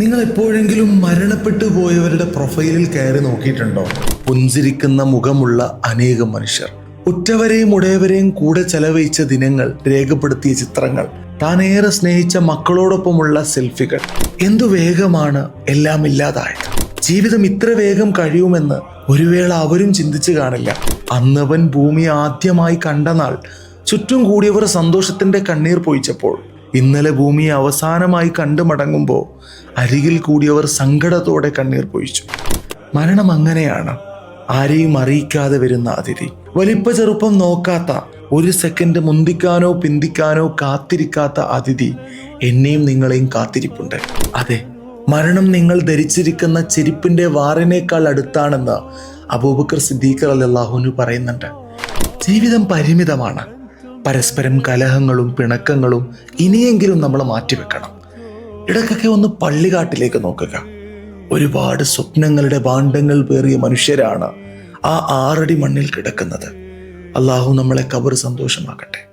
നിങ്ങൾ എപ്പോഴെങ്കിലും മരണപ്പെട്ടു പോയവരുടെ പ്രൊഫൈലിൽ കയറി നോക്കിയിട്ടുണ്ടോ? പുഞ്ചിരിക്കുന്ന മുഖമുള്ള അനേകം മനുഷ്യർ. ഉറ്റവരെയും ഉടയവരെയും കൂടെ ചെലവഴിച്ച ദിനങ്ങൾ രേഖപ്പെടുത്തിയ ചിത്രങ്ങൾ താനേറെ സ്നേഹിച്ച മക്കളോടൊപ്പമുള്ള സെൽഫികൾ. എന്തു വേഗമാണ് എല്ലാം ഇല്ലാതായത്? ജീവിതം ഇത്ര വേഗം കഴിയുമെന്ന് ഒരു വേള അവരും ചിന്തിച്ചു കാണില്ല. അന്നവൻ ഭൂമി ആദ്യമായി കണ്ട നാൾ ചുറ്റും കൂടിയവർ സന്തോഷത്തിന്റെ കണ്ണീർ പൊഴിച്ചപ്പോൾ ഇന്നലെ ഭൂമിയെ അവസാനമായി കണ്ടു മടങ്ങുമ്പോൾ അരികിൽ കൂടിയവർ സങ്കടത്തോടെ കണ്ണീർ പൊഴിച്ചു. മരണം അങ്ങനെയാണ്. ആരെയും അറിയിക്കാതെ വരുന്ന അതിഥി. വലിപ്പ ചെറുപ്പം നോക്കാത്ത ഒരു സെക്കൻഡ് മുന്തിക്കാനോ പിന്തിക്കാനോ കാത്തിരിക്കാത്ത അതിഥി എന്നെയും നിങ്ങളെയും കാത്തിരിപ്പുണ്ട്. അതെ മരണം നിങ്ങൾ ധരിച്ചിരിക്കുന്ന ചിരിപ്പിന്റെ വാറിനേക്കാൾ അടുത്താണെന്ന് അബൂബക്കർ സിദ്ദീഖർ അല്ലാഹുനു പറയുന്നുണ്ട്. ജീവിതം പരിമിതമാണ്. പരസ്പരം കലഹങ്ങളും പിണക്കങ്ങളും ഇനിയെങ്കിലും നമ്മൾ മാറ്റിവെക്കണം. ഇടയ്ക്കൊക്കെ ഒന്ന് പള്ളികാട്ടിലേക്ക് നോക്കുക. ഒരുപാട് സ്വപ്നങ്ങളുടെ ഭാണ്ഡങ്ങൾ പേറിയ മനുഷ്യരാണ് ആ ആറടി മണ്ണിൽ കിടക്കുന്നത്. അള്ളാഹു നമ്മളെ കബർ സന്തോഷമാക്കട്ടെ.